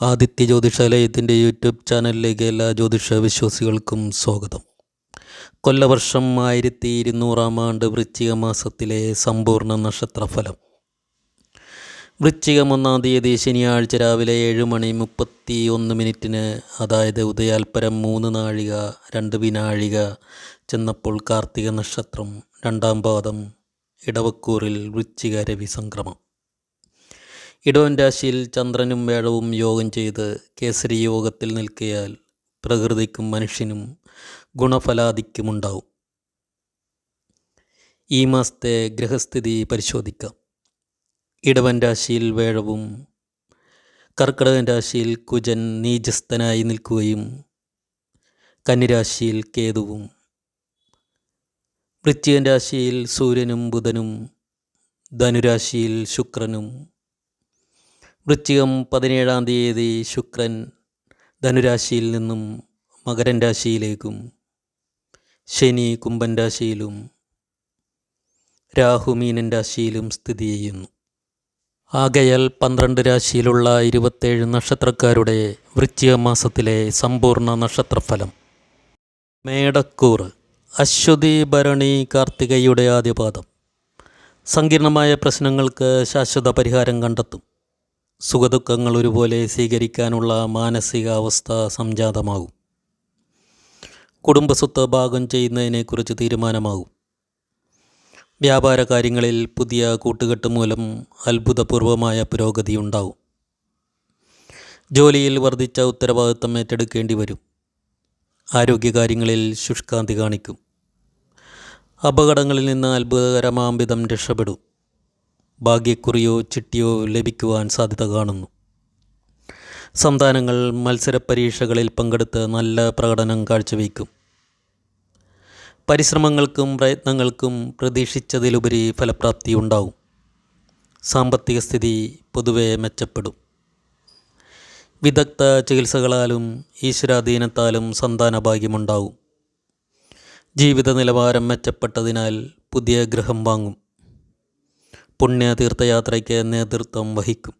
Aditya ജ്യോതിഷാലയത്തിന്റെ YouTube ചാനലിലേക്ക് എല്ലാ ജ്യോതിഷ വിശ്വാസികൾക്കും സ്വാഗതം. കൊല്ലവർഷം ആയിരത്തി ഇരുന്നൂറാം ആണ്ട് വൃശ്ചിക മാസത്തിലെ സമ്പൂർണ നക്ഷത്രഫലം. വൃശ്ചികം ഒന്നാം തീയതി ശനിയാഴ്ച രാവിലെ ഏഴ് മണി മുപ്പത്തി ഒന്ന് മിനിറ്റിന് അതായത് ഉദയാൽപരം മൂന്ന് നാഴിക രണ്ട് വിനാഴിക ചെന്നപ്പോൾ കാർത്തിക നക്ഷത്രം രണ്ടാം പാദം ഇടവക്കൂറിൽ വൃശ്ചിക രവി സംക്രമം ഇടവൻ രാശിയിൽ ചന്ദ്രനും വേഴവും യോഗം ചെയ്ത് കേസരി യോഗത്തിൽ നിൽക്കിയാൽ പ്രകൃതിക്കും മനുഷ്യനും ഗുണഫലാധിക്യമുണ്ടാവും ഈ മാസത്തെ ഗ്രഹസ്ഥിതി പരിശോധിക്കാം. ഇടവൻ രാശിയിൽ വേഴവും കർക്കിടകൻ രാശിയിൽ കുജൻ നീചസ്ഥനായി നിൽക്കുകയും കന്നിരാശിയിൽ കേതുവും വൃശ്ചികൻ രാശിയിൽ സൂര്യനും ബുധനും ധനുരാശിയിൽ ശുക്രനും വൃശ്ചികം പതിനേഴാം തീയതി ശുക്രൻ ധനുരാശിയിൽ നിന്നും മകരൻ രാശിയിലേക്കും ശനി കുംഭൻ രാശിയിലും രാഹു മീനൻ രാശിയിലും സ്ഥിതി ചെയ്യുന്നു. ആകയാൽ പന്ത്രണ്ട് രാശിയിലുള്ള ഇരുപത്തേഴ് നക്ഷത്രക്കാരുടെ വൃശ്ചിക മാസത്തിലെ സമ്പൂർണ നക്ഷത്രഫലം. മേടക്കൂർ അശ്വതി ഭരണി കാർത്തികയുടെ ആദ്യപാദം. സങ്കീർണമായ പ്രശ്നങ്ങൾക്ക് ശാശ്വത പരിഹാരം കണ്ടെത്തും. സുഖദുഃഖങ്ങൾ ഒരുപോലെ സ്വീകരിക്കാനുള്ള മാനസികാവസ്ഥ സംജാതമാകും. കുടുംബസ്വത്ത് ഭാഗം ചെയ്യുന്നതിനെക്കുറിച്ച് തീരുമാനമാകും. വ്യാപാര കാര്യങ്ങളിൽ പുതിയ കൂട്ടുകെട്ട് മൂലം അത്ഭുതപൂർവമായ പുരോഗതി ഉണ്ടാവും ജോലിയിൽ വർദ്ധിച്ച ഉത്തരവാദിത്തം ഏറ്റെടുക്കേണ്ടി വരും. ആരോഗ്യകാര്യങ്ങളിൽ ശുഷ്കാന്തി കാണിക്കും. അപകടങ്ങളിൽ നിന്ന് അത്ഭുതകരമാംവിധം രക്ഷപ്പെടും. ഭാഗ്യക്കുറിയോ ചിട്ടിയോ ലഭിക്കുവാൻ സാധ്യത കാണുന്നു. സന്താനങ്ങൾ മത്സര പരീക്ഷകളിൽ പങ്കെടുത്ത് നല്ല പ്രകടനം കാഴ്ചവെക്കും പരിശ്രമങ്ങൾക്കും പ്രയത്നങ്ങൾക്കും പ്രതീക്ഷിച്ചതിലുപരി ഫലപ്രാപ്തി ഉണ്ടാവും സാമ്പത്തിക സ്ഥിതി പൊതുവെ മെച്ചപ്പെടും. വിദഗ്ധ ചികിത്സകളാലും ഈശ്വരാധീനത്താലും സന്താന ഭാഗ്യമുണ്ടാവും ജീവിത നിലവാരം മെച്ചപ്പെട്ടതിനാൽ പുതിയ ഗൃഹം വാങ്ങും. പുണ്യ തീർത്ഥയാത്രയ്ക്ക് നേതൃത്വം വഹിക്കും.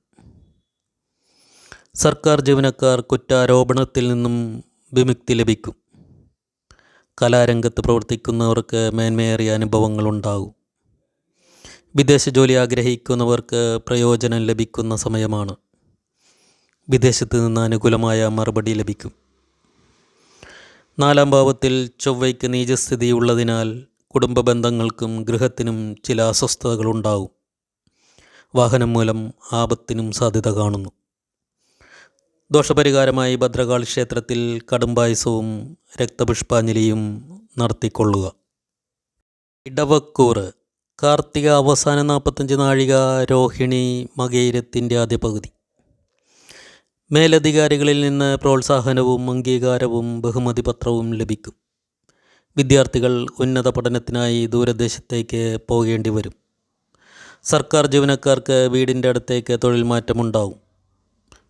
സർക്കാർ ജീവനക്കാർ കുറ്റാരോപണത്തിൽ നിന്നും വിമുക്തി ലഭിക്കും. കലാരംഗത്ത് പ്രവർത്തിക്കുന്നവർക്ക് മേന്മയേറിയ അനുഭവങ്ങളുണ്ടാകും. വിദേശ ജോലി ആഗ്രഹിക്കുന്നവർക്ക് പ്രയോജനം ലഭിക്കുന്ന സമയമാണ്. വിദേശത്ത് നിന്ന് അനുകൂലമായ മറുപടി ലഭിക്കും. നാലാം ഭാവത്തിൽ ചൊവ്വയ്ക്ക് നീചസ്ഥിതി ഉള്ളതിനാൽ കുടുംബ ബന്ധങ്ങൾക്കും ഗൃഹത്തിനും ചില അസ്വസ്ഥതകളുണ്ടാവും വാഹനം മൂലം ആപത്തിനും സാധ്യത കാണുന്നു. ദോഷപരിഹാരമായി ഭദ്രകാളി ക്ഷേത്രത്തിൽ കടുംപായസവും രക്തപുഷ്പാഞ്ജലിയും നടത്തിക്കൊള്ളുക. ഇടവക്കൂറ് കാർത്തിക അവസാന നാൽപ്പത്തഞ്ച് നാഴിക രോഹിണി മകയിരത്തിന്റെ ആദ്യ പകുതി മേലധികാരികളിൽ നിന്ന് പ്രോത്സാഹനവും അംഗീകാരവും ബഹുമതി പത്രവും ലഭിക്കും. വിദ്യാർത്ഥികൾ ഉന്നത പഠനത്തിനായി ദൂരദേശത്തേക്ക് പോകേണ്ടി വരും സർക്കാർ ജീവനക്കാർക്ക് വീടിന്റെ അടുത്തേക്ക് തൊഴിൽ മാറ്റമുണ്ടാവും.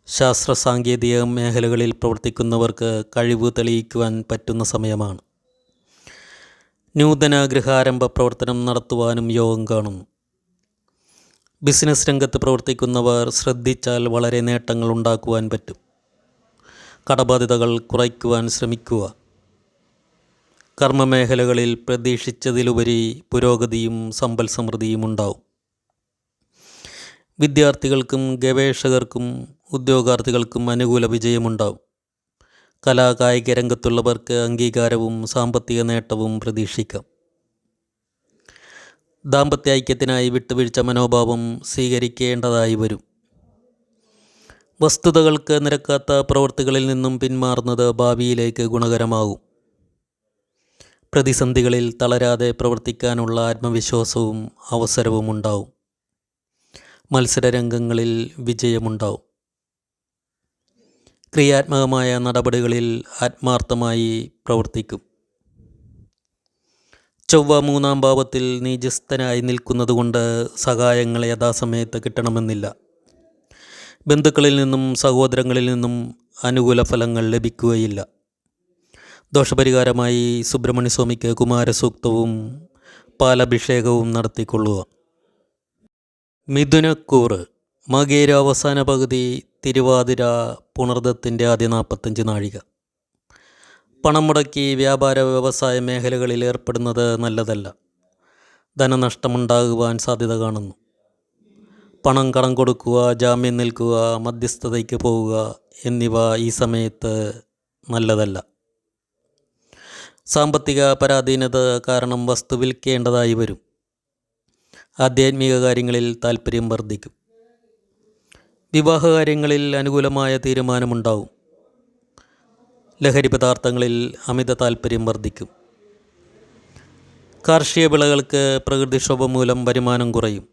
ശാസ്ത്ര സാങ്കേതിക മേഖലകളിൽ പ്രവർത്തിക്കുന്നവർക്ക് കഴിവ് തെളിയിക്കുവാൻ പറ്റുന്ന സമയമാണ്. നൂതന ഗൃഹാരംഭ പ്രവർത്തനം നടത്തുവാനും യോഗം കാണുന്നു. ബിസിനസ് രംഗത്ത് പ്രവർത്തിക്കുന്നവർ ശ്രദ്ധിച്ചാൽ വളരെ നേട്ടങ്ങൾ ഉണ്ടാക്കുവാൻ പറ്റും. കടബാധ്യതകൾ കുറയ്ക്കുവാൻ ശ്രമിക്കുക. കർമ്മമേഖലകളിൽ പ്രതീക്ഷിച്ചതിലുപരി പുരോഗതിയും സമ്പൽ സമൃദ്ധിയും ഉണ്ടാവും. വിദ്യാർത്ഥികൾക്കും ഗവേഷകർക്കും ഉദ്യോഗാർത്ഥികൾക്കും അനുകൂല വിജയമുണ്ടാവും. കലാകായിക രംഗത്തുള്ളവർക്ക് അംഗീകാരവും സാമ്പത്തിക നേട്ടവും പ്രതീക്ഷിക്കാം. ദാമ്പത്യ ഐക്യത്തിനായി വിട്ടുവീഴ്ച മനോഭാവം സ്വീകരിക്കേണ്ടതായി വരും. വസ്തുതകൾക്ക് നിരക്കാത്ത പ്രവൃത്തികളിൽ നിന്നും പിന്മാറുന്നത് ഭാവിയിലേക്ക് ഗുണകരമാകും. പ്രതിസന്ധികളിൽ തളരാതെ പ്രവർത്തിക്കാനുള്ള ആത്മവിശ്വാസവും അവസരവും ഉണ്ടാവും മത്സരരംഗങ്ങളിൽ വിജയമുണ്ടാവും. ക്രിയാത്മകമായ നടപടികളിൽ ആത്മാർത്ഥമായി പ്രവർത്തിക്കും. ചൊവ്വ മൂന്നാം ഭാവത്തിൽ നീജസ്ഥനായി നിൽക്കുന്നതുകൊണ്ട് സഹായങ്ങൾ യഥാസമയത്ത് കിട്ടണമെന്നില്ല. ബന്ധുക്കളിൽ നിന്നും സഹോദരങ്ങളിൽ നിന്നും അനുകൂല ഫലങ്ങൾ ലഭിക്കുകയില്ല. ദോഷപരിഹാരമായി സുബ്രഹ്മണ്യ സ്വാമിക്ക് കുമാരസൂക്തവും പാലഭിഷേകവും നടത്തിക്കൊള്ളുക. മിഥുനക്കൂറ് മകേര അവസാന പകുതി തിരുവാതിര പുണർദത്തിന്റെ ആദ്യ നാൽപ്പത്തഞ്ച് നാഴിക. പണം മുടക്കി വ്യാപാര വ്യവസായ മേഖലകളിൽ ഏർപ്പെടുന്നത് നല്ലതല്ല. ധനനഷ്ടമുണ്ടാകുവാൻ സാധ്യത കാണുന്നു. പണം കടം കൊടുക്കുക ജാമ്യം നിൽക്കുക മധ്യസ്ഥതയ്ക്ക് പോവുക എന്നിവ ഈ സമയത്ത് നല്ലതല്ല. സാമ്പത്തിക പരാധീനത കാരണം വസ്തു വിൽക്കേണ്ടതായി വരും. ആധ്യാത്മിക കാര്യങ്ങളിൽ താൽപ്പര്യം വർദ്ധിക്കും. വിവാഹകാര്യങ്ങളിൽ അനുകൂലമായ തീരുമാനമുണ്ടാവും. ലഹരി പദാർത്ഥങ്ങളിൽ അമിത താൽപ്പര്യം വർദ്ധിക്കും. കാർഷിക വിളകൾക്ക് പ്രകൃതിക്ഷോഭം മൂലം വരുമാനം കുറയും.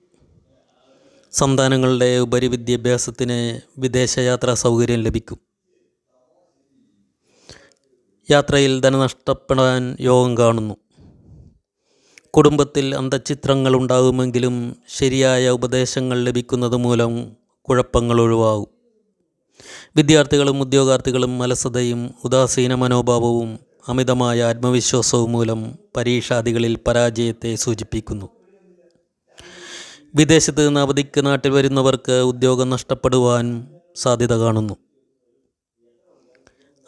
സന്താനങ്ങളുടെ ഉപരി വിദ്യാഭ്യാസത്തിന് വിദേശയാത്രാ സൗകര്യം ലഭിക്കും. യാത്രയിൽ ധനനഷ്ടപ്പെടാൻ യോഗം കാണുന്നു. കുടുംബത്തിൽ അന്തചിത്രങ്ങൾ ഉണ്ടാകുമെങ്കിലും ശരിയായ ഉപദേശങ്ങൾ ലഭിക്കുന്നത് മൂലം കുഴപ്പങ്ങൾ ഒഴിവാകും. വിദ്യാർത്ഥികളും ഉദ്യോഗാർത്ഥികളും അലസതയും ഉദാസീന മനോഭാവവും അമിതമായ ആത്മവിശ്വാസവും മൂലം പരീക്ഷാദികളിൽ പരാജയത്തെ സൂചിപ്പിക്കുന്നു. വിദേശത്ത് നിന്ന് അവധിക്ക് നാട്ടിൽ വരുന്നവർക്ക് ഉദ്യോഗം നഷ്ടപ്പെടുവാൻ സാധ്യത കാണുന്നു.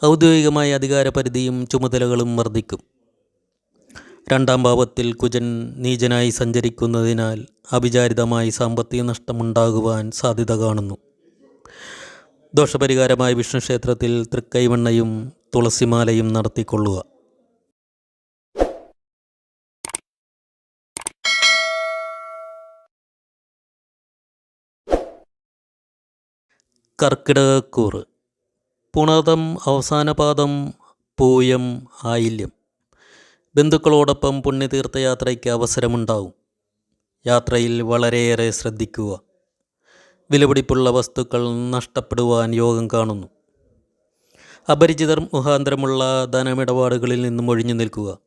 ഔദ്യോഗികമായ അധികാരപരിധിയും ചുമതലകളും വർദ്ധിക്കും. രണ്ടാം ഭാവത്തിൽ കുജൻ നീചനായി സഞ്ചരിക്കുന്നതിനാൽ അവിചാരിതമായി സാമ്പത്തിക നഷ്ടമുണ്ടാകുവാൻ സാധ്യത കാണുന്നു. ദോഷപരിഹാരമായി വിഷ്ണു ക്ഷേത്രത്തിൽ തൃക്കൈവണ്ണയും തുളസിമാലയും നടത്തിക്കൊള്ളുക. കർക്കിടകക്കൂറ്. പുണതം അവസാനപാദം പൂയം ആയില്യം. ബന്ധുക്കളോടൊപ്പം പുണ്യതീർത്ഥയാത്രയ്ക്ക് അവസരമുണ്ടാവും. യാത്രയിൽ വളരെയേറെ ശ്രദ്ധിക്കുക. വിലപിടിപ്പുള്ള വസ്തുക്കൾ നഷ്ടപ്പെടുവാൻ യോഗം കാണുന്നു. അപരിചിതർ മുഖാന്തരമുള്ള ധനമിടപാടുകളിൽ നിന്നും ഒഴിഞ്ഞു നിൽക്കുക.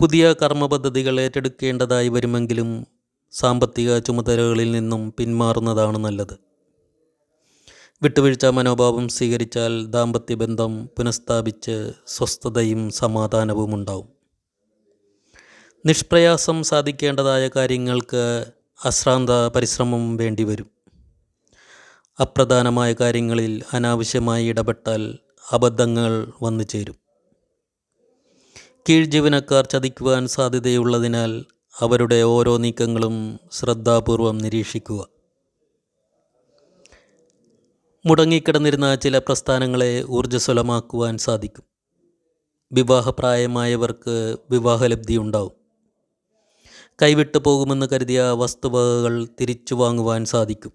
പുതിയ കർമ്മപദ്ധതികൾ ഏറ്റെടുക്കേണ്ടതായി വരുമെങ്കിലും സാമ്പത്തിക ചുമതലകളിൽ നിന്നും പിന്മാറുന്നതാണ് നല്ലത്. വിട്ടുവീഴ്ച മനോഭാവം സ്വീകരിച്ചാൽ ദാമ്പത്യ ബന്ധം പുനഃസ്ഥാപിച്ച് സ്വസ്ഥതയും സമാധാനവും ഉണ്ടാവും. നിഷ്പ്രയാസം സാധിക്കേണ്ടതായ കാര്യങ്ങൾക്ക് അശ്രാന്ത പരിശ്രമം വേണ്ടിവരും. അപ്രധാനമായ കാര്യങ്ങളിൽ അനാവശ്യമായി ഇടപെട്ടാൽ അബദ്ധങ്ങൾ വന്നു ചേരും. കീഴ് ജീവനക്കാർ ചതിക്കുവാൻ സാധ്യതയുള്ളതിനാൽ അവരുടെ ഓരോ നീക്കങ്ങളും ശ്രദ്ധാപൂർവം നിരീക്ഷിക്കുക. മുടങ്ങിക്കിടന്നിരുന്ന ചില പ്രസ്ഥാനങ്ങളെ ഊർജസ്വലമാക്കുവാൻ സാധിക്കും. വിവാഹപ്രായമായവർക്ക് വിവാഹലബ്ധി ഉണ്ടാവും കൈവിട്ടു പോകുമെന്ന് കരുതിയ വസ്തുവകകൾ തിരിച്ചു വാങ്ങുവാൻ സാധിക്കും.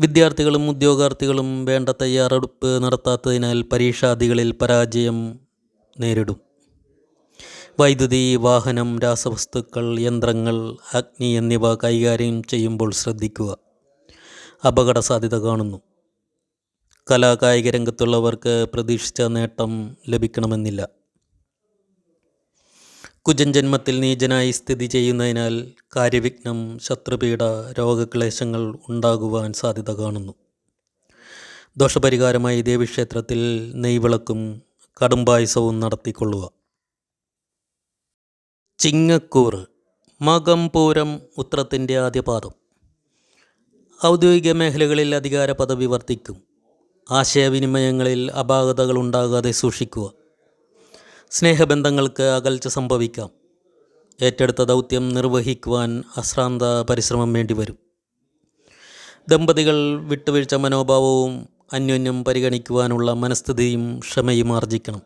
വിദ്യാർത്ഥികളും ഉദ്യോഗാർത്ഥികളും വേണ്ട തയ്യാറെടുപ്പ് നടത്താത്തതിനാൽ പരീക്ഷാദികളിൽ പരാജയം നേരിടും. വൈദ്യുതി വാഹനം രാസവസ്തുക്കൾ യന്ത്രങ്ങൾ അഗ്നി എന്നിവ കൈകാര്യം ചെയ്യുമ്പോൾ ശ്രദ്ധിക്കുക. അപകട സാധ്യത കാണുന്നു. കലാകായിക രംഗത്തുള്ളവർക്ക് പ്രതീക്ഷിച്ച നേട്ടം ലഭിക്കണമെന്നില്ല. കുജൻ ജന്മത്തിൽ നീചനായി സ്ഥിതി ചെയ്യുന്നതിനാൽ കാര്യവിഘ്നം ശത്രുപീഡ രോഗക്ലേശങ്ങൾ ഉണ്ടാകുവാൻ സാധ്യത കാണുന്നു. ദോഷപരിഹാരമായി ദേവീക്ഷേത്രത്തിൽ നെയ്വിളക്കും കടുംപായസവും നടത്തിക്കൊള്ളുക. ചിങ്ങക്കൂറ് മകം പൂരം ഉത്രത്തിന്റെ ആദ്യപാദം. ഔദ്യോഗിക മേഖലകളിൽ അധികാര പദവി വർദ്ധിക്കും. ആശയവിനിമയങ്ങളിൽ അപാകതകൾ ഉണ്ടാകാതെ സൂക്ഷിക്കുക. സ്നേഹബന്ധങ്ങൾക്ക് അകൽച്ച സംഭവിക്കാം. ഏറ്റെടുത്ത ദൗത്യം നിർവഹിക്കുവാൻ അശ്രാന്ത പരിശ്രമം വേണ്ടിവരും. ദമ്പതികൾ വിട്ടുവീഴ്ച മനോഭാവവും അന്യോന്യം പരിഗണിക്കുവാനുള്ള മനസ്ഥിതിയും ക്ഷമയും ആർജിക്കണം.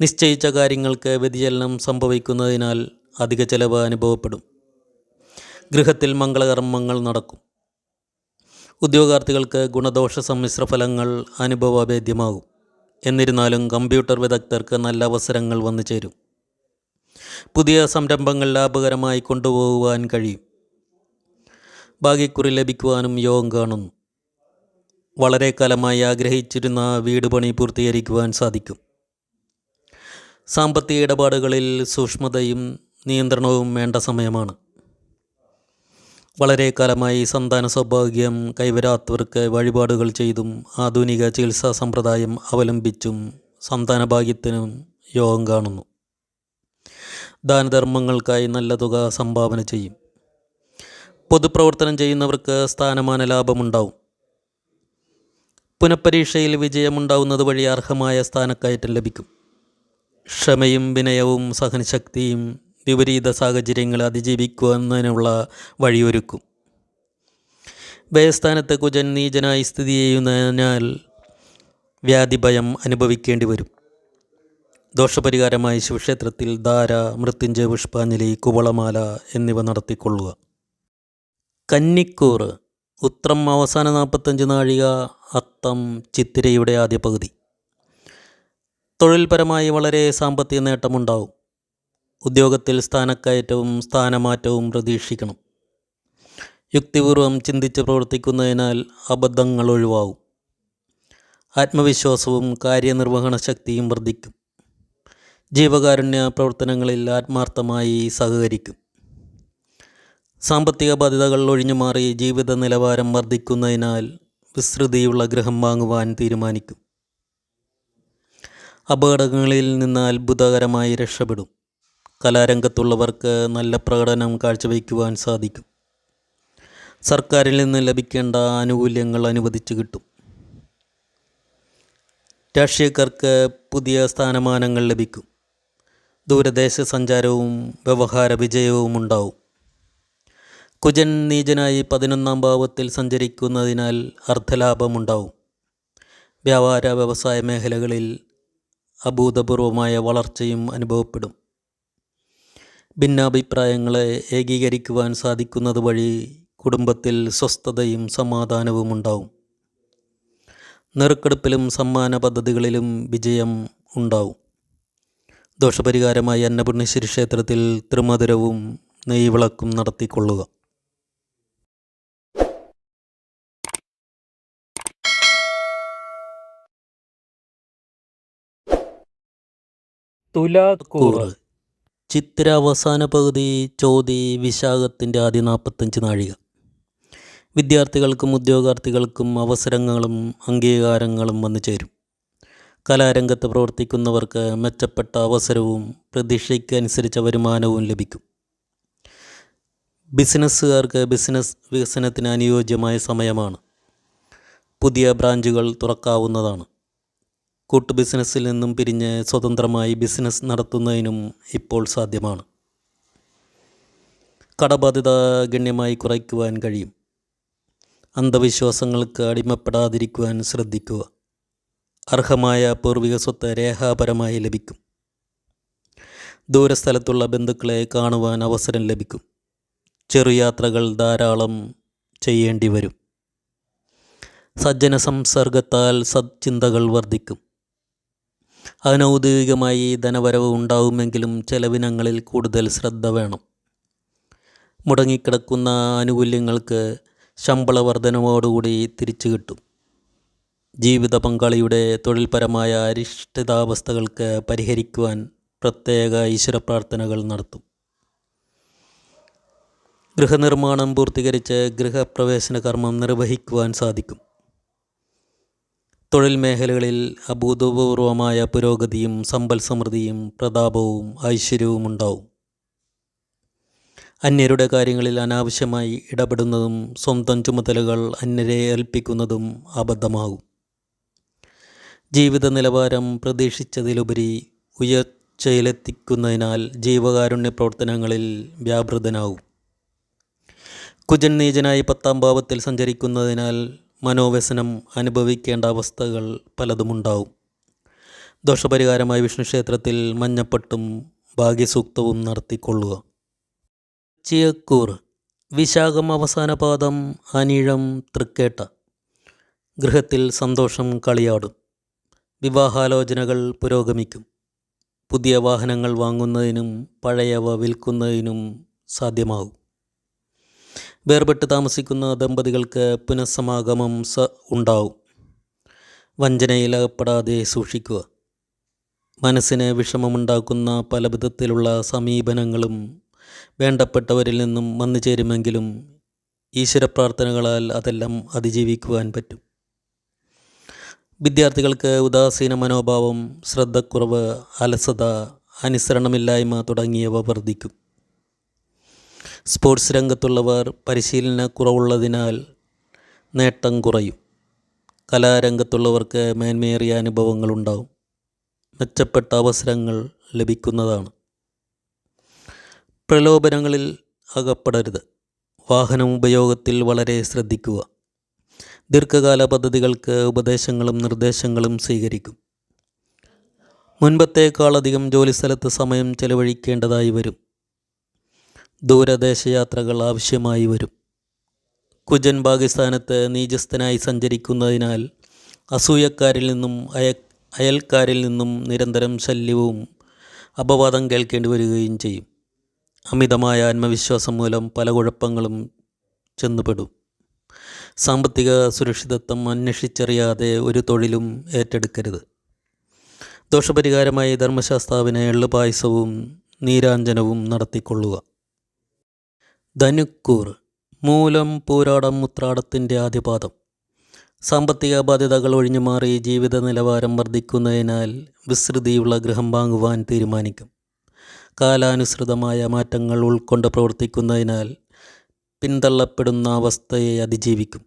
നിശ്ചയിച്ച കാര്യങ്ങൾക്ക് വ്യതിചലനം സംഭവിക്കുന്നതിനാൽ അധിക ചെലവ് അനുഭവപ്പെടും. ഗൃഹത്തിൽ മംഗളകർമ്മങ്ങൾ നടക്കും. ഉദ്യോഗാർത്ഥികൾക്ക് ഗുണദോഷ സമ്മിശ്ര ഫലങ്ങൾ അനുഭവഭേദ്യമാകും. എന്നിരുന്നാലും കമ്പ്യൂട്ടർ വിദഗ്ധർക്ക് നല്ല അവസരങ്ങൾ വന്നു ചേരും. പുതിയ സംരംഭങ്ങൾ ലാഭകരമായി കൊണ്ടുപോകുവാൻ കഴിയും. ഭാഗ്യക്കുറി ലഭിക്കുവാനും യോഗം കാണുന്നു. വളരെ കാലമായി ആഗ്രഹിച്ചിരുന്ന വീട് പണി പൂർത്തീകരിക്കുവാൻ സാധിക്കും. സാമ്പത്തിക ഇടപാടുകളിൽ സൂക്ഷ്മതയും നിയന്ത്രണവും വേണ്ട സമയമാണ്. വളരെ കാലമായി സന്താന സൗഭാഗ്യം കൈവരാത്തവർക്ക് വഴിപാടുകൾ ചെയ്തും ആധുനിക ചികിത്സാ സമ്പ്രദായം അവലംബിച്ചും സന്താനഭാഗ്യത്തിനും യോഗം കാണുന്നു. ദാനധർമ്മങ്ങൾക്കായി നല്ല തുക സംഭാവന ചെയ്യും. പൊതുപ്രവർത്തനം ചെയ്യുന്നവർക്ക് സ്ഥാനമാന ലാഭമുണ്ടാവും. പുനഃപരീക്ഷയിൽ വിജയമുണ്ടാവുന്നത് വഴി അർഹമായ സ്ഥാനക്കയറ്റം ലഭിക്കും. ക്ഷമയും വിനയവും സഹനശക്തിയും വിപരീത സാഹചര്യങ്ങൾ അതിജീവിക്കുന്നതിനുള്ള വഴിയൊരുക്കും. ഭയസ്ഥാനത്ത് കുജൻ നീചനായി സ്ഥിതി ചെയ്യുന്നതിനാൽ വ്യാധിഭയം അനുഭവിക്കേണ്ടി വരും. ദോഷപരിഹാരമായി ശിവക്ഷേത്രത്തിൽ ധാര മൃത്യുഞ്ജയ പുഷ്പാഞ്ജലി കുവളമാല എന്നിവ നടത്തിക്കൊള്ളുക. കന്നിക്കൂറ് ഉത്രം അവസാന നാൽപ്പത്തഞ്ച് നാഴിക അത്തം ചിത്തിരയുടെ ആദ്യ പകുതി തൊഴിൽപരമായി വളരെ സാമ്പത്തിക നേട്ടമുണ്ടാവും. ഉദ്യോഗത്തിൽ സ്ഥാനക്കയറ്റവും സ്ഥാനമാറ്റവും പ്രതീക്ഷിക്കണം. യുക്തിപൂർവം ചിന്തിച്ച് പ്രവർത്തിക്കുന്നതിനാൽ അബദ്ധങ്ങൾ ഒഴിവാകും. ആത്മവിശ്വാസവും കാര്യനിർവഹണ ശക്തിയും വർദ്ധിക്കും. ജീവകാരുണ്യ പ്രവർത്തനങ്ങളിൽ ആത്മാർത്ഥമായി സഹകരിക്കും. സാമ്പത്തിക ബാധ്യതകൾ ഒഴിഞ്ഞുമാറി ജീവിത നിലവാരം വർദ്ധിക്കുന്നതിനാൽ വിസ്തൃതിയുള്ള ഗ്രഹം വാങ്ങുവാൻ തീരുമാനിക്കും. അപകടങ്ങളിൽ നിന്ന് അത്ഭുതകരമായി രക്ഷപ്പെടും. കലാരംഗത്തുള്ളവർക്ക് നല്ല പ്രകടനം കാഴ്ചവയ്ക്കുവാൻ സാധിക്കും. സർക്കാരിൽ നിന്ന് ലഭിക്കേണ്ട ആനുകൂല്യങ്ങൾ അനുവദിച്ചു കിട്ടും. രാഷ്ട്രീയക്കാർക്ക് പുതിയ സ്ഥാനമാനങ്ങൾ ലഭിക്കും. ദൂരദേശ സഞ്ചാരവും വ്യവഹാര വിജയവും ഉണ്ടാവും. കുജൻ നീചനായി പതിനൊന്നാം ഭാവത്തിൽ സഞ്ചരിക്കുന്നതിനാൽ അർദ്ധലാഭമുണ്ടാവും. വ്യാപാര വ്യവസായ മേഖലകളിൽ അഭൂതപൂർവമായ വളർച്ചയും അനുഭവപ്പെടും. ഭിന്നാഭിപ്രായങ്ങളെ ഏകീകരിക്കുവാൻ സാധിക്കുന്നത് വഴി കുടുംബത്തിൽ സ്വസ്ഥതയും സമാധാനവും ഉണ്ടാവും. നെറുക്കെടുപ്പിലും സമ്മാന പദ്ധതികളിലും വിജയം ഉണ്ടാവും. ദോഷപരിഹാരമായി അന്നപുണ്യശ്രീ ക്ഷേത്രത്തിൽ ത്രിമധുരവും നെയ്വിളക്കും നടത്തിക്കൊള്ളുക. തുലാക്കൂറ് ചിത്തിര അവസാന പകുതി ചോതി വിശാഖത്തിന്റെ ആദ്യ നാൽപ്പത്തഞ്ച് നാഴിക. വിദ്യാർത്ഥികൾക്കും ഉദ്യോഗാർത്ഥികൾക്കും അവസരങ്ങളും അംഗീകാരങ്ങളും വന്നു ചേരും. കലാരംഗത്ത് പ്രവർത്തിക്കുന്നവർക്ക് മെച്ചപ്പെട്ട അവസരവും പ്രതീക്ഷയ്ക്കനുസരിച്ച വരുമാനവും ലഭിക്കും. ബിസിനസ്സുകാർക്ക് ബിസിനസ് വികസനത്തിന് അനുയോജ്യമായ സമയമാണ്. പുതിയ ബ്രാഞ്ചുകൾ തുറക്കാവുന്നതാണ്. കൂട്ടു ബിസിനസ്സിൽ നിന്നും പിരിഞ്ഞ് സ്വതന്ത്രമായി ബിസിനസ് നടത്തുന്നതിനും ഇപ്പോൾ സാധ്യമാണ്. കടബാധ്യത ഗണ്യമായി കുറയ്ക്കുവാൻ കഴിയും. അന്ധവിശ്വാസങ്ങൾക്ക് അടിമപ്പെടാതിരിക്കുവാൻ ശ്രദ്ധിക്കുക. അർഹമായ പൂർവിക സ്വത്ത് രേഖാപരമായി ലഭിക്കും. ദൂരസ്ഥലത്തുള്ള ബന്ധുക്കളെ കാണുവാൻ അവസരം ലഭിക്കും. ചെറുയാത്രകൾ ധാരാളം ചെയ്യേണ്ടി വരും സജ്ജന സംസർഗത്താൽ സദ്ചിന്തകൾ വർദ്ധിക്കും. അനൗദ്യോഗികമായി ധനവരവ് ഉണ്ടാവുമെങ്കിലും ചെലവിനങ്ങളിൽ കൂടുതൽ ശ്രദ്ധ വേണം. മുടങ്ങിക്കിടക്കുന്ന ആനുകൂല്യങ്ങൾക്ക് ശമ്പള വർധനവോടുകൂടി തിരിച്ചു കിട്ടും. ജീവിത പങ്കാളിയുടെ തൊഴിൽപരമായ അരിഷ്ഠിതാവസ്ഥകൾക്ക് പരിഹരിക്കുവാൻ പ്രത്യേക ഈശ്വര പ്രാർത്ഥനകൾ നടത്തും. ഗൃഹനിർമ്മാണം പൂർത്തീകരിച്ച് ഗൃഹപ്രവേശന കർമ്മം നിർവഹിക്കുവാൻ സാധിക്കും. തൊഴിൽ മേഖലകളിൽ അഭൂതപൂർവമായ പുരോഗതിയും സമ്പൽ സമൃദ്ധിയും പ്രതാപവും ഐശ്വര്യവും ഉണ്ടാവും അന്യരുടെ കാര്യങ്ങളിൽ അനാവശ്യമായി ഇടപെടുന്നതും സ്വന്തം ചുമതലകൾ അന്യരെ ഏൽപ്പിക്കുന്നതും അബദ്ധമാകും. ജീവിത നിലവാരം പ്രതീക്ഷിച്ചതിലുപരി ഉയർച്ചയിലെത്തിക്കുന്നതിനാൽ ജീവകാരുണ്യ പ്രവർത്തനങ്ങളിൽ വ്യാപൃതനാവും കുജൻ നീചനായി പത്താം ഭാവത്തിൽ സഞ്ചരിക്കുന്നതിനാൽ മനോവ്യസനം അനുഭവിക്കേണ്ട അവസ്ഥകൾ പലതുമുണ്ടാവും. ദോഷപരിഹാരമായി വിഷ്ണു ക്ഷേത്രത്തിൽ മഞ്ഞപ്പട്ടും ഭാഗ്യസൂക്തവും നടത്തിക്കൊള്ളുക. ചിയക്കൂർ വിശാഖം അവസാന പാദം അനീഴം തൃക്കേട്ട. ഗൃഹത്തിൽ സന്തോഷം കളിയാടും. വിവാഹാലോചനകൾ പുരോഗമിക്കും. പുതിയ വാഹനങ്ങൾ വാങ്ങുന്നതിനും പഴയവ വിൽക്കുന്നതിനും സാധ്യമാകും. വേർപെട്ട് താമസിക്കുന്ന ദമ്പതികൾക്ക് പുനഃസമാഗമം സ ഉണ്ടാവും. വഞ്ചനയിലകപ്പെടാതെ സൂക്ഷിക്കുക. മനസ്സിന് വിഷമമുണ്ടാക്കുന്ന പല വിധത്തിലുള്ള സമീപനങ്ങളും വേണ്ടപ്പെട്ടവരിൽ നിന്നും വന്നു ചേരുമെങ്കിലും ഈശ്വരപ്രാർത്ഥനകളാൽ അതെല്ലാം അതിജീവിക്കുവാൻ പറ്റും. വിദ്യാർത്ഥികൾക്ക് ഉദാസീന മനോഭാവം ശ്രദ്ധക്കുറവ് അലസത അനുസരണമില്ലായ്മ തുടങ്ങിയവ വർദ്ധിക്കും. സ്പോർട്സ് രംഗത്തുള്ളവർ പരിശീലന കുറവുള്ളതിനാൽ നേട്ടം കുറയും. കലാരംഗത്തുള്ളവർക്ക് മേന്മേറിയ അനുഭവങ്ങളുണ്ടാവും മെച്ചപ്പെട്ട അവസരങ്ങൾ ലഭിക്കുന്നതാണ്. പ്രലോഭനങ്ങളിൽ അകപ്പെടരുത്. വാഹനം ഉപയോഗത്തിൽ വളരെ ശ്രദ്ധിക്കുക. ദീർഘകാല പദ്ധതികൾക്ക് ഉപദേശങ്ങളും നിർദ്ദേശങ്ങളും സ്വീകരിക്കും. മുൻപത്തേക്കാളധികം ജോലിസ്ഥലത്ത് സമയം ചെലവഴിക്കേണ്ടതായി വരും. ദൂരദേശയാത്രകൾ ആവശ്യമായി വരും. കുജൻ പാകിസ്ഥാനത്ത് നീചസ്ഥനായി സഞ്ചരിക്കുന്നതിനാൽ അസൂയക്കാരിൽ നിന്നും അയ അയൽക്കാരിൽ നിന്നും നിരന്തരം ശല്യവും അപവാദം കേൾക്കേണ്ടി വരികയും ചെയ്യും. അമിതമായ ആത്മവിശ്വാസം മൂലം പല കുഴപ്പങ്ങളും ചെന്നുപെടും. സാമ്പത്തിക സുരക്ഷിതത്വം അന്വേഷിച്ചറിയാതെ ഒരു തൊഴിലും ഏറ്റെടുക്കരുത്. ദോഷപരിഹാരമായി ധർമ്മശാസ്താവിന് എള്ളുപായസവും നീരാഞ്ജനവും നടത്തിക്കൊള്ളുക. ധനുക്കൂർ മൂലം പൂരാടം മുത്രാടത്തിന്റെ ആദ്യപാദം. സാമ്പത്തിക ബാധ്യതകൾ ഒഴിഞ്ഞു മാറി ജീവിത നിലവാരം വർദ്ധിക്കുന്നതിനാൽ വിസ്തൃതിയുള്ള ഗൃഹം വാങ്ങുവാൻ തീരുമാനിക്കും. കാലാനുസൃതമായ മാറ്റങ്ങൾ ഉൾക്കൊണ്ട് പ്രവർത്തിക്കുന്നതിനാൽ പിന്തള്ളപ്പെടുന്ന അവസ്ഥയെ അതിജീവിക്കും.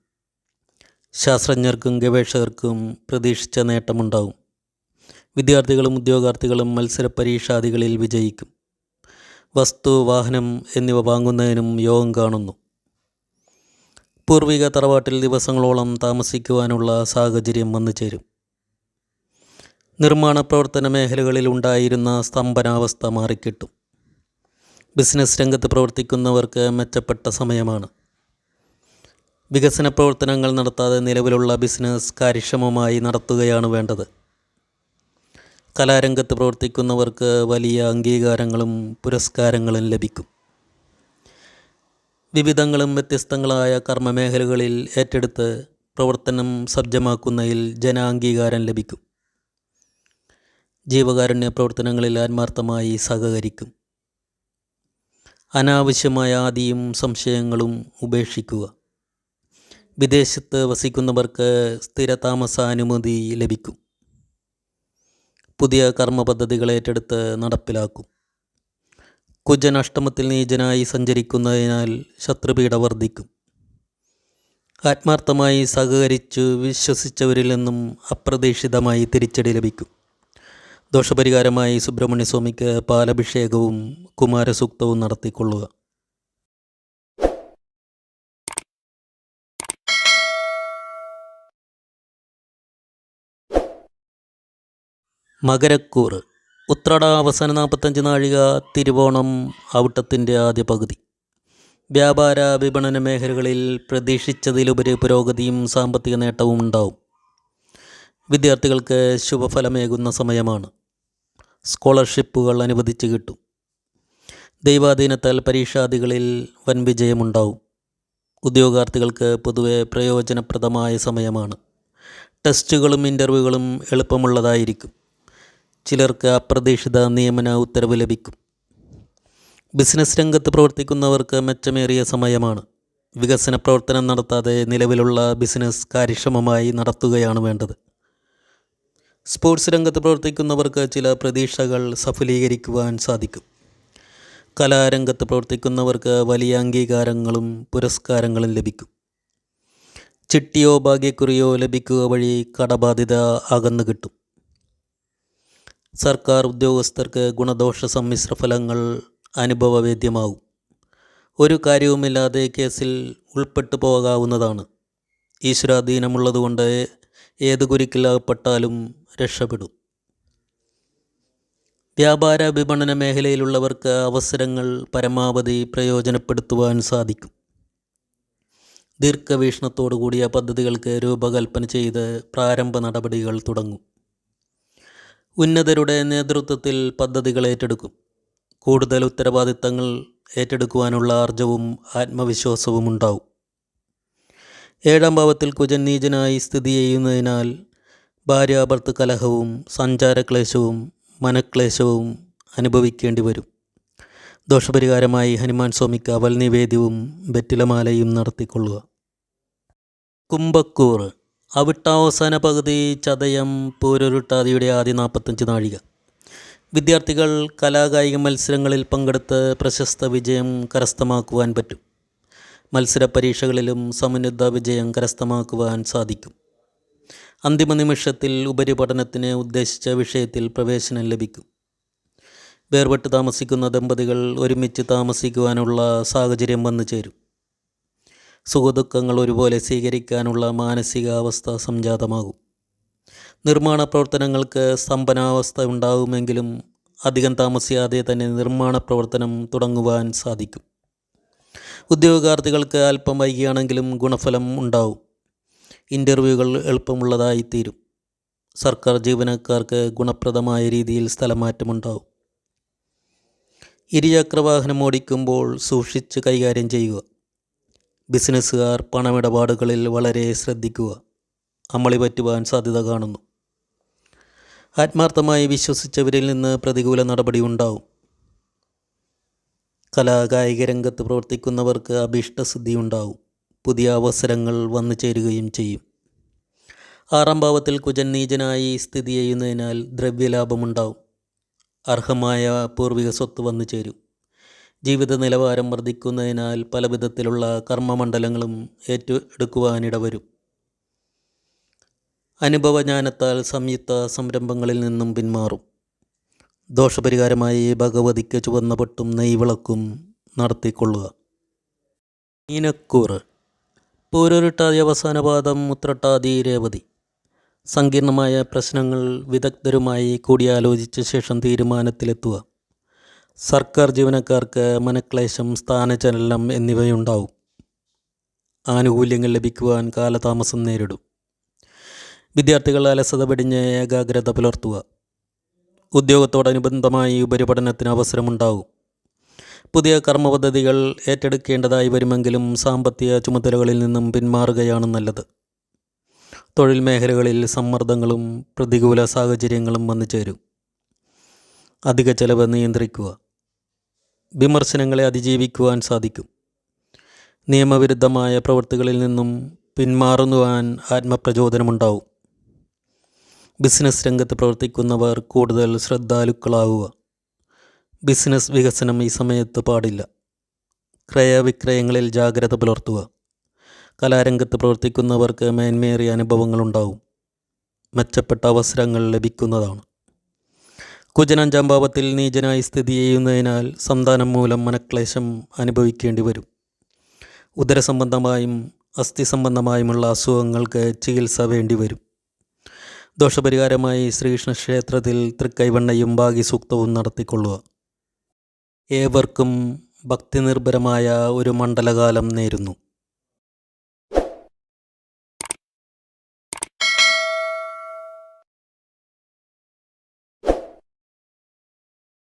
ശാസ്ത്രജ്ഞർക്കും ഗവേഷകർക്കും പ്രതീക്ഷിച്ച നേട്ടമുണ്ടാകും വിദ്യാർത്ഥികളും ഉദ്യോഗാർത്ഥികളും മത്സര പരീക്ഷാദികളിൽ വിജയിക്കും. വസ്തു വാഹനം എന്നിവ വാങ്ങുന്നതിനും യോഗം കാണുന്നു. പൂർവിക തറവാട്ടിൽ ദിവസങ്ങളോളം താമസിക്കുവാനുള്ള സാഹചര്യം വന്നു ചേരും. നിർമ്മാണ പ്രവർത്തന മേഖലകളിൽ ഉണ്ടായിരുന്ന സ്തംഭനാവസ്ഥ മാറിക്കിട്ടും. ബിസിനസ് രംഗത്ത് പ്രവർത്തിക്കുന്നവർക്ക് മെച്ചപ്പെട്ട സമയമാണ്. വികസന പ്രവർത്തനങ്ങൾ നടത്താതെ നിലവിലുള്ള ബിസിനസ് കാര്യക്ഷമമായി നടത്തുകയാണ് വേണ്ടത്. കലാരംഗത്ത് പ്രവർത്തിക്കുന്നവർക്ക് വലിയ അംഗീകാരങ്ങളും പുരസ്കാരങ്ങളും ലഭിക്കും. വിവിധങ്ങളും വ്യത്യസ്തങ്ങളായ കർമ്മമേഖലകളിൽ ഏറ്റെടുത്ത് പ്രവർത്തനം സജ്ജമാക്കുന്നതിൽ ജനാംഗീകാരം ലഭിക്കും. ജീവകാരുണ്യ പ്രവർത്തനങ്ങളിൽ ആത്മാർത്ഥമായി സഹകരിക്കും. അനാവശ്യമായ ആദിയും സംശയങ്ങളും ഉപേക്ഷിക്കുക. വിദേശത്ത് വസിക്കുന്നവർക്ക് സ്ഥിരതാമസാനുമതി ലഭിക്കും. പുതിയ കർമ്മ പദ്ധതികൾ ഏറ്റെടുത്ത് നടപ്പിലാക്കും. കുജൻ അഷ്ടമത്തിൽ നീചനായി സഞ്ചരിക്കുന്നതിനാൽ ശത്രുപീഡ വർദ്ധിക്കും. ആത്മാർത്ഥമായി സഹകരിച്ചു വിശ്വസിച്ചവരിൽ നിന്നും അപ്രതീക്ഷിതമായി തിരിച്ചടി ലഭിക്കും. ദോഷപരിഹാരമായി സുബ്രഹ്മണ്യസ്വാമിക്ക് പാലഭിഷേകവും കുമാരസൂക്തവും നടത്തിക്കൊള്ളുക. മകരക്കൂറ്. ഉത്രട അവസാന നാൽപ്പത്തഞ്ച് നാഴിക തിരുവോണം ഔട്ടത്തിന്റെ ആദ്യ പകുതി. വ്യാപാര വിപണന മേഖലകളിൽ പ്രതീക്ഷിച്ചതിലുപരി പുരോഗതിയും സാമ്പത്തിക നേട്ടവും ഉണ്ടാവും. വിദ്യാർത്ഥികൾക്ക് ശുഭഫലമേകുന്ന സമയമാണ്. സ്കോളർഷിപ്പുകൾ അനുവദിച്ച് കിട്ടും. ദൈവാധീനത്താൽ പരീക്ഷാദികളിൽ വൻ വിജയമുണ്ടാവും. ഉദ്യോഗാർത്ഥികൾക്ക് പൊതുവെ പ്രയോജനപ്രദമായ സമയമാണ്. ടെസ്റ്റുകളും ഇന്റർവ്യൂകളും എളുപ്പമുള്ളതായിരിക്കും. ചിലർക്ക് അപ്രതീക്ഷിത നിയമന ഉത്തരവ് ലഭിക്കും. ബിസിനസ് രംഗത്ത് പ്രവർത്തിക്കുന്നവർക്ക് മെച്ചമേറിയ സമയമാണ്. വികസന പ്രവർത്തനം നടത്താതെ നിലവിലുള്ള ബിസിനസ് കാര്യക്ഷമമായി നടത്തുകയാണ് വേണ്ടത്. സ്പോർട്സ് രംഗത്ത് പ്രവർത്തിക്കുന്നവർക്ക് ചില പ്രതീക്ഷകൾ സഫലീകരിക്കുവാൻ സാധിക്കും. കലാരംഗത്ത് പ്രവർത്തിക്കുന്നവർക്ക് വലിയ അംഗീകാരങ്ങളും പുരസ്കാരങ്ങളും ലഭിക്കും. ചിട്ടിയോ ഭാഗ്യക്കുറിയോ ലഭിക്കുക വഴി കടബാധ്യത അകന്നു കിട്ടും. സർക്കാർ ഉദ്യോഗസ്ഥർക്ക് ഗുണദോഷ സമ്മിശ്ര ഫലങ്ങൾ അനുഭവവേദ്യമാകും. ഒരു കാര്യവുമില്ലാതെ കേസിൽ ഉൾപ്പെട്ടു പോകാവുന്നതാണ്. ഈശ്വരാധീനമുള്ളതുകൊണ്ട് ഏത് കുരുക്കിലകപ്പെട്ടാലും രക്ഷപ്പെടും. വ്യാപാര വിപണന മേഖലയിലുള്ളവർക്ക് അവസരങ്ങൾ പരമാവധി പ്രയോജനപ്പെടുത്തുവാൻ സാധിക്കും. ദീർഘവീക്ഷണത്തോടു കൂടിയ പദ്ധതികൾക്ക് രൂപകൽപ്പന ചെയ്ത് പ്രാരംഭ നടപടികൾ തുടങ്ങും. ഉന്നതരുടെ നേതൃത്വത്തിൽ പദ്ധതികൾ ഏറ്റെടുക്കും. കൂടുതൽ ഉത്തരവാദിത്തങ്ങൾ ഏറ്റെടുക്കുവാനുള്ള ആർജവും ആത്മവിശ്വാസവും ഉണ്ടാവും. ഏഴാം ഭാവത്തിൽ കുജൻ നീചനായി സ്ഥിതി ചെയ്യുന്നതിനാൽ ഭാര്യാഭർത്ത് കലഹവും സഞ്ചാരക്ലേശവും മനക്ലേശവും അനുഭവിക്കേണ്ടി വരും. ദോഷപരിഹാരമായി ഹനുമാൻ സ്വാമിക്ക് അവൽ നിവേദ്യവും വെറ്റിലമാലയും നടത്തിക്കൊള്ളുക. കുംഭക്കൂർ അവിട്ടാവസാന പകുതി ചതയം പൂരൊരുട്ടാതിയുടെ ആദ്യ നാൽപ്പത്തഞ്ച് നാഴിക. വിദ്യാർത്ഥികൾ കലാകായിക മത്സരങ്ങളിൽ പങ്കെടുത്ത് പ്രശസ്ത വിജയം കരസ്ഥമാക്കുവാൻ പറ്റും. മത്സര പരീക്ഷകളിലും സമന്വിത വിജയം കരസ്ഥമാക്കുവാൻ സാധിക്കും. അന്തിമ നിമിഷത്തിൽ ഉപരിപഠനത്തിന് ഉദ്ദേശിച്ച വിഷയത്തിൽ പ്രവേശനം ലഭിക്കും. വേർപെട്ട് താമസിക്കുന്ന ദമ്പതികൾ ഒരുമിച്ച് താമസിക്കുവാനുള്ള സാഹചര്യം വന്നു ചേരും സുഖദുഃഖങ്ങൾ ഒരുപോലെ സ്വീകരിക്കാനുള്ള മാനസികാവസ്ഥ സംജാതമാകും. നിർമ്മാണ പ്രവർത്തനങ്ങൾക്ക് സ്തംഭനാവസ്ഥ ഉണ്ടാകുമെങ്കിലും അധികം താമസിയാതെ തന്നെ നിർമ്മാണ പ്രവർത്തനം തുടങ്ങുവാൻ സാധിക്കും. ഉദ്യോഗാർത്ഥികൾക്ക് അല്പം വൈകിയാണെങ്കിലും ഗുണഫലം ഉണ്ടാവും. ഇന്റർവ്യൂകൾ എളുപ്പമുള്ളതായി തീരും. സർക്കാർ ജീവനക്കാർക്ക് ഗുണപ്രദമായ രീതിയിൽ സ്ഥലമാറ്റമുണ്ടാവും. ഇരുചക്രവാഹനം ഓടിക്കുമ്പോൾ സൂക്ഷിച്ച് കൈകാര്യം ചെയ്യുക. ബിസിനസ്സുകാർ പണമിടപാടുകളിൽ വളരെ ശ്രദ്ധിക്കുക. അമളി പറ്റുവാൻ സാധ്യത കാണുന്നു. ആത്മാർത്ഥമായി വിശ്വസിച്ചവരിൽ നിന്ന് പ്രതികൂല നടപടി ഉണ്ടാവും. കലാകായിക രംഗത്ത് പ്രവർത്തിക്കുന്നവർക്ക് അഭീഷ്ടസിദ്ധി ഉണ്ടാവും. പുതിയ അവസരങ്ങൾ വന്നു ചേരുകയും ചെയ്യും. ആറാം ഭാവത്തിൽ കുജൻ നീചനായി സ്ഥിതി ചെയ്യുന്നതിനാൽ ദ്രവ്യലാഭമുണ്ടാവും. അർഹമായ പൂർവിക സ്വത്ത് വന്നു ചേരും. ജീവിത നിലവാരം വർദ്ധിക്കുന്നതിനാൽ പല വിധത്തിലുള്ള കർമ്മമണ്ഡലങ്ങളും ഏറ്റെടുക്കുവാനിട വരും അനുഭവജ്ഞാനത്താൽ സംയുക്ത സംരംഭങ്ങളിൽ നിന്നും പിന്മാറും. ദോഷപരിഹാരമായി ഭഗവതിക്ക് ചുവന്ന പൊട്ടും നെയ്വിളക്കും നടത്തിക്കൊള്ളുക. മീനക്കൂറ്. പൂരൊരുട്ടാതി അവസാന പാദം ഉത്രട്ടാതി രേവതി. സങ്കീർണമായ പ്രശ്നങ്ങൾ വിദഗ്ധരുമായി കൂടിയാലോചിച്ച ശേഷം തീരുമാനത്തിലെത്തുക. സർക്കാർ ജീവനക്കാർക്ക് മനക്ലേശം സ്ഥാനചലനം എന്നിവയുണ്ടാവും. ആനുകൂല്യങ്ങൾ ലഭിക്കുവാൻ കാലതാമസം നേരിടും. വിദ്യാർത്ഥികൾ അലസത പിടിഞ്ഞ് ഏകാഗ്രത പുലർത്തുക. ഉദ്യോഗത്തോടനുബന്ധമായി ഉപരിപഠനത്തിന് അവസരമുണ്ടാവും. പുതിയ കർമ്മപദ്ധതികൾ ഏറ്റെടുക്കേണ്ടതായി വരുമെങ്കിലും സാമ്പത്തിക ചുമതലകളിൽ നിന്നും പിന്മാറുകയാണ് നല്ലത്. തൊഴിൽ മേഖലകളിൽ സമ്മർദ്ദങ്ങളും പ്രതികൂല സാഹചര്യങ്ങളും വന്നു ചേരും അധിക ചെലവ് നിയന്ത്രിക്കുക. വിമർശനങ്ങളെ അതിജീവിക്കുവാൻ സാധിക്കും. നിയമവിരുദ്ധമായ പ്രവൃത്തികളിൽ നിന്നും പിന്മാറുവാൻ ആത്മപ്രചോദനമുണ്ടാവും. ബിസിനസ് രംഗത്ത് പ്രവർത്തിക്കുന്നവർ കൂടുതൽ ശ്രദ്ധാലുക്കളാവുക. ബിസിനസ് വികസനം ഈ സമയത്ത് പാടില്ല. ക്രയവിക്രയങ്ങളിൽ ജാഗ്രത പുലർത്തുക. കലാരംഗത്ത് പ്രവർത്തിക്കുന്നവർക്ക് മേന്മേറിയ അനുഭവങ്ങളുണ്ടാവും. മെച്ചപ്പെട്ട അവസരങ്ങൾ ലഭിക്കുന്നതാണ്. കുജൻ അഞ്ചാം ഭാവത്തിൽ നീചനായി സ്ഥിതി ചെയ്യുന്നതിനാൽ സന്താനം മൂലം മനക്ലേശം അനുഭവിക്കേണ്ടി വരും. ഉദരസംബന്ധമായും അസ്ഥി സംബന്ധമായുമുള്ള അസുഖങ്ങൾക്ക് ചികിത്സ വേണ്ടി വരും. ദോഷപരിഹാരമായി ശ്രീകൃഷ്ണ ക്ഷേത്രത്തിൽ തൃക്കൈവണ്ണയും ഭാഗ്യസൂക്തവും നടത്തിക്കൊള്ളുക. ഏവർക്കും ഭക്തിനിർഭരമായ ഒരു മണ്ഡലകാലം നേരുന്നു.